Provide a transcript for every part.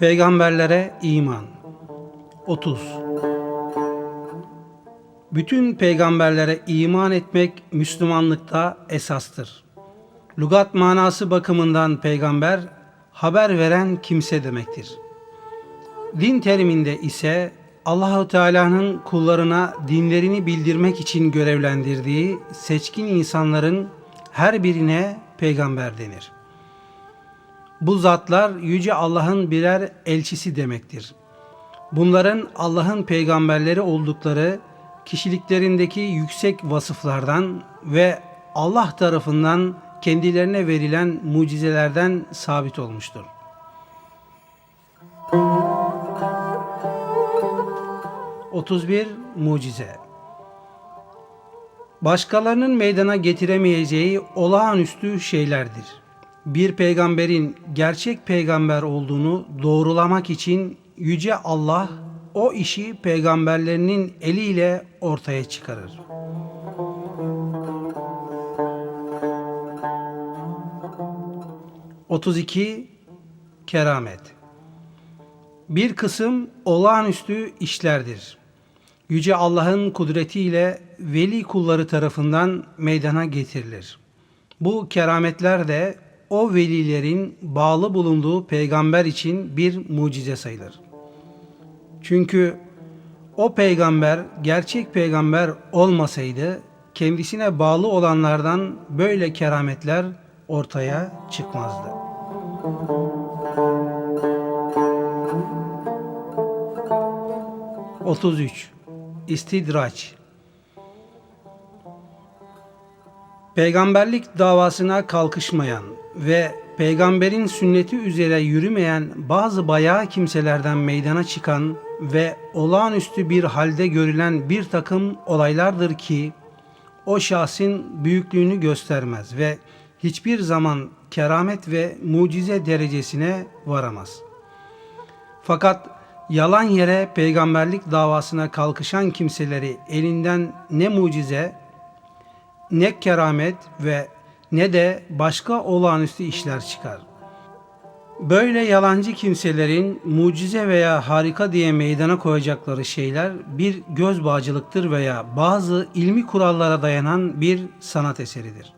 Peygamberlere iman 30 Bütün peygamberlere iman etmek Müslümanlıkta esastır. Lugat manası bakımından peygamber haber veren kimse demektir. Din teriminde ise Allahu Teala'nın kullarına dinlerini bildirmek için görevlendirdiği seçkin insanların her birine peygamber denir. Bu zatlar yüce Allah'ın birer elçisi demektir. Bunların Allah'ın peygamberleri oldukları kişiliklerindeki yüksek vasıflardan ve Allah tarafından kendilerine verilen mucizelerden sabit olmuştur. Otuz bir mucize. Başkalarının meydana getiremeyeceği olağanüstü şeylerdir. Bir peygamberin gerçek peygamber olduğunu doğrulamak için yüce Allah o işi peygamberlerinin eliyle ortaya çıkarır. Otuz iki keramet. Bir kısım olağanüstü işlerdir. Yüce Allah'ın kudretiyle veli kulları tarafından meydana getirilir. Bu kerametler de o velilerin bağlı bulunduğu peygamber için bir mucize sayılır. Çünkü o peygamber gerçek peygamber olmasaydı kendisine bağlı olanlardan böyle kerametler ortaya çıkmazdı. Otuz üç İstidraç Peygamberlik davasına kalkışmayan ve peygamberin sünneti üzere yürümeyen bazı bayağı kimselerden meydana çıkan ve olağanüstü bir halde görülen bir takım olaylardır ki o şahsın büyüklüğünü göstermez ve hiçbir zaman keramet ve mucize derecesine varamaz. Fakat yalan yere peygamberlik davasına kalkışan kimseleri elinden ne mucize ne keramet ve ne de başka olağanüstü işler çıkar. Böyle yalancı kimselerin mucize veya harika diye meydana koyacakları şeyler bir göz bağcılıktır veya bazı ilmi kurallara dayanan bir sanat eseridir.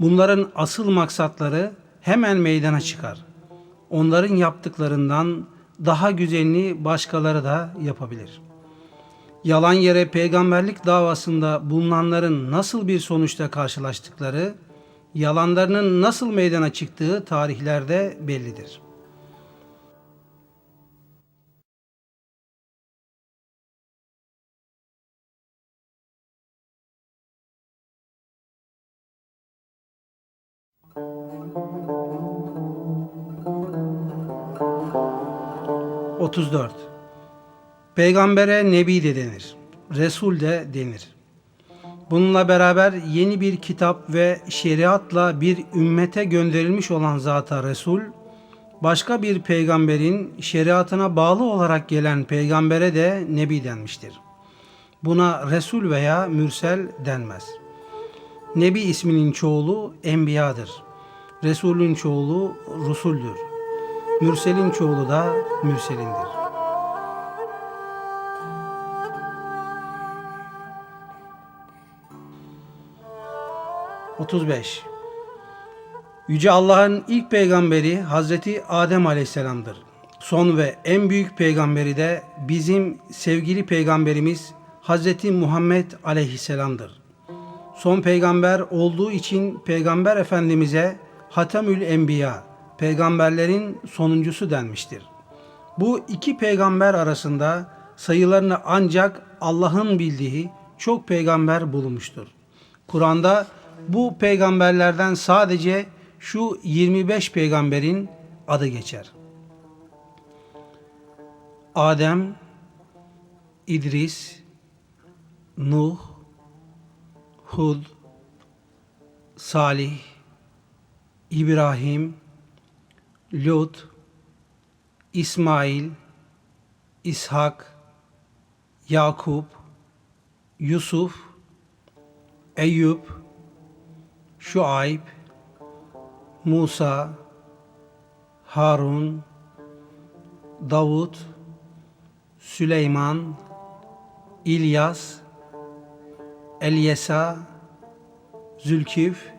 Bunların asıl maksatları hemen meydana çıkar. Onların yaptıklarından daha güzelini başkaları da yapabilir.'' Yalan yere peygamberlik davasında bulunanların nasıl bir sonuçta karşılaştıkları, yalanlarının nasıl meydana çıktığı tarihlerde bellidir. Otuz dört. Peygambere Nebi de denir. Resul de denir. Bununla beraber yeni bir kitap ve şeriatla bir ümmete gönderilmiş olan zata Resul, başka bir peygamberin şeriatına bağlı olarak gelen peygambere de Nebi denmiştir. Buna Resul veya Mürsel denmez. Nebi isminin çoğulu Enbiya'dır. Resulün çoğulu Rusuldür. Mürselin çoğulu da Mürselindir. 35 Yüce Allah'ın ilk peygamberi Hazreti Adem Aleyhisselam'dır. Son ve en büyük peygamberi de bizim sevgili peygamberimiz Hazreti Muhammed Aleyhisselam'dır. Son peygamber olduğu için peygamber efendimize Hatemül Enbiya, peygamberlerin sonuncusu denmiştir. Bu iki peygamber arasında sayılarını ancak Allah'ın bildiği çok peygamber bulunmuştur. Kur'an'da bu peygamberlerden sadece şu 25 peygamberin adı geçer. Adem, İdris, Nuh, Hud, Salih, İbrahim, Lut, İsmail, İshak, Yakup, Yusuf, Eyüp, Şuayb, Musa, Harun, Davud, Süleyman, İlyas, Elyesa, Zülkif,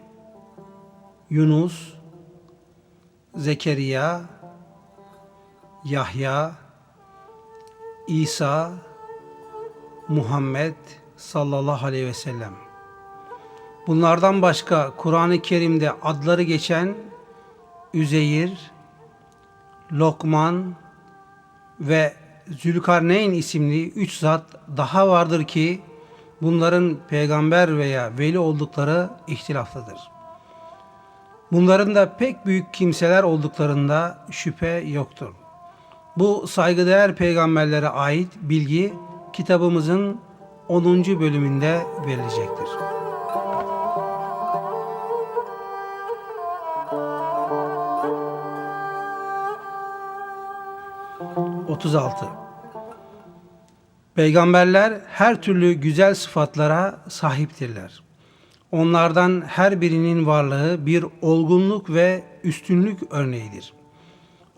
Yunus, Zekeriya, Yahya, İsa, Muhammed sallallahu aleyhi ve sellem. Bunlardan başka Kur'an-ı Kerim'de adları geçen Üzeyir, Lokman ve Zülkarneyn isimli üç zat daha vardır ki bunların peygamber veya veli oldukları ihtilaflıdır. Bunların da pek büyük kimseler olduklarında şüphe yoktur. Bu saygıdeğer peygamberlere ait bilgi kitabımızın 10. bölümünde verilecektir. Otuz altı. Peygamberler her türlü güzel sıfatlara sahiptirler. Onlardan her birinin varlığı bir olgunluk ve üstünlük örneğidir.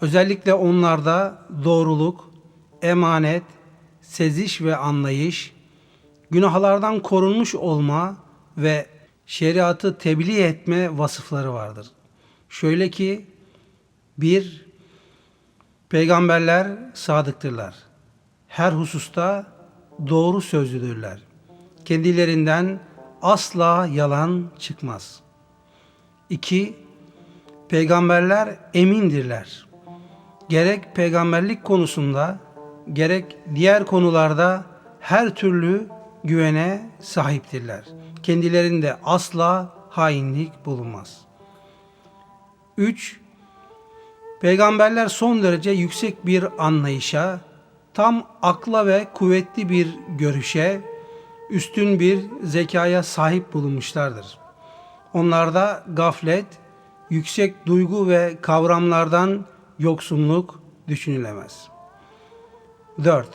Özellikle onlarda doğruluk, emanet, seziş ve anlayış, günahlardan korunmuş olma ve şeriatı tebliğ etme vasıfları vardır. Şöyle ki bir peygamberler sadıktırlar. Her hususta doğru sözlüdürler. Kendilerinden asla yalan çıkmaz. 2. Peygamberler emindirler. Gerek peygamberlik konusunda gerek diğer konularda her türlü güvene sahiptirler. Kendilerinde asla hainlik bulunmaz. 3. Peygamberler son derece yüksek bir anlayışa, tam akla ve kuvvetli bir görüşe, üstün bir zekaya sahip bulunmuşlardır. Onlarda gaflet, yüksek duygu ve kavramlardan yoksunluk düşünülemez. 4.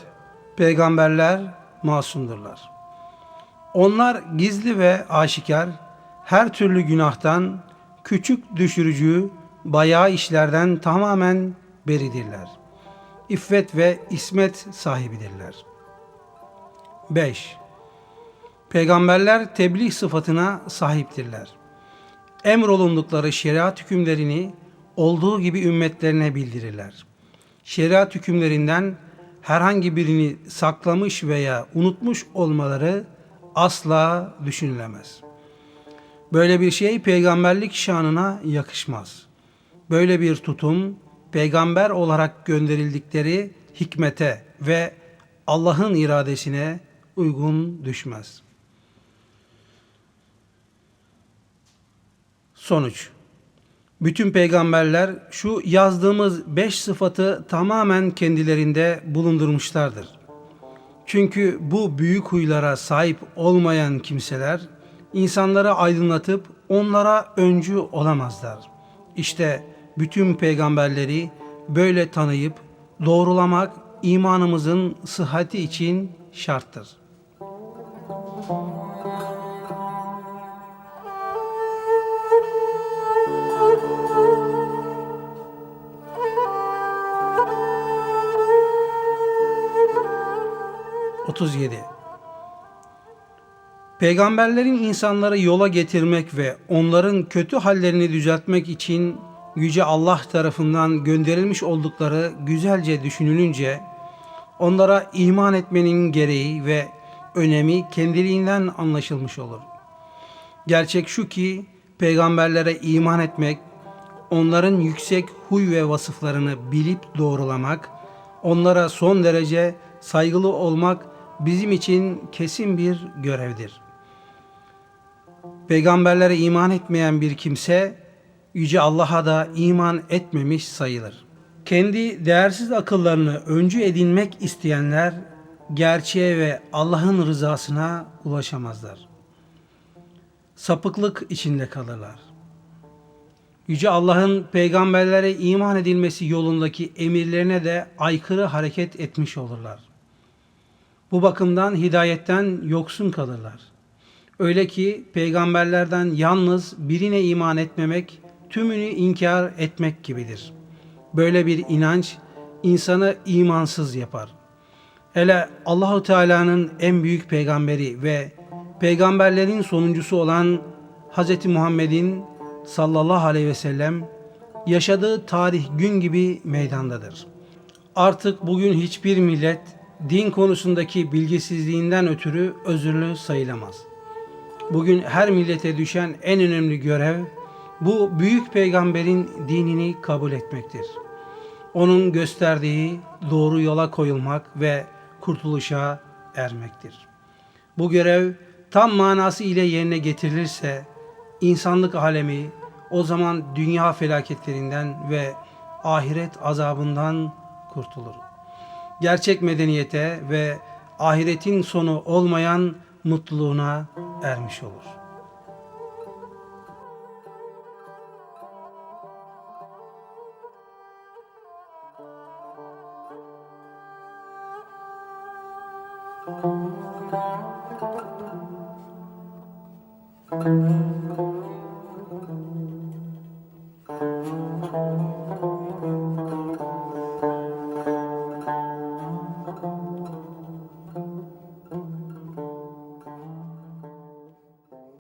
Peygamberler masumdurlar. Onlar gizli ve aşikar her türlü günahtan, küçük düşürücü, bayağı işlerden tamamen beridirler. İffet ve ismet sahibidirler. 5. Peygamberler tebliğ sıfatına sahiptirler. Emrolundukları şeriat hükümlerini olduğu gibi ümmetlerine bildirirler. Şeriat hükümlerinden herhangi birini saklamış veya unutmuş olmaları asla düşünülemez. Böyle bir şey peygamberlik şanına yakışmaz. Böyle bir tutum peygamber olarak gönderildikleri hikmete ve Allah'ın iradesine uygun düşmez. Sonuç bütün peygamberler şu yazdığımız beş sıfatı tamamen kendilerinde bulundurmuşlardır. Çünkü bu büyük huylara sahip olmayan kimseler insanları aydınlatıp onlara öncü olamazlar. İşte bütün peygamberleri böyle tanıyıp doğrulamak imanımızın sıhhati için şarttır. 37 Peygamberlerin insanları yola getirmek ve onların kötü hallerini düzeltmek için Yüce Allah tarafından gönderilmiş oldukları güzelce düşünülünce onlara iman etmenin gereği ve önemi kendiliğinden anlaşılmış olur. Gerçek şu ki peygamberlere iman etmek, onların yüksek huy ve vasıflarını bilip doğrulamak, onlara son derece saygılı olmak bizim için kesin bir görevdir. Peygamberlere iman etmeyen bir kimse Yüce Allah'a da iman etmemiş sayılır. Kendi değersiz akıllarını öncü edinmek isteyenler gerçeğe ve Allah'ın rızasına ulaşamazlar. Sapıklık içinde kalırlar. Yüce Allah'ın peygamberlere iman edilmesi yolundaki emirlerine de aykırı hareket etmiş olurlar. Bu bakımdan hidayetten yoksun kalırlar. Öyle ki peygamberlerden yalnız birine iman etmemek tümünü inkar etmek gibidir. Böyle bir inanç insanı imansız yapar. Hele Allahu Teala'nın en büyük peygamberi ve peygamberlerin sonuncusu olan Hz. Muhammed'in sallallahu aleyhi ve sellem yaşadığı tarih gün gibi meydandadır. Artık bugün hiçbir millet din konusundaki bilgisizliğinden ötürü özürlü sayılamaz. Bugün her millete düşen en önemli görev bu büyük peygamberin dinini kabul etmektir. Onun gösterdiği doğru yola koyulmak ve kurtuluşa ermektir. Bu görev tam manası ile yerine getirilirse insanlık alemi o zaman dünya felaketlerinden ve ahiret azabından kurtulur. Gerçek medeniyete ve ahiretin sonu olmayan mutluluğuna ermiş olur. Thank you.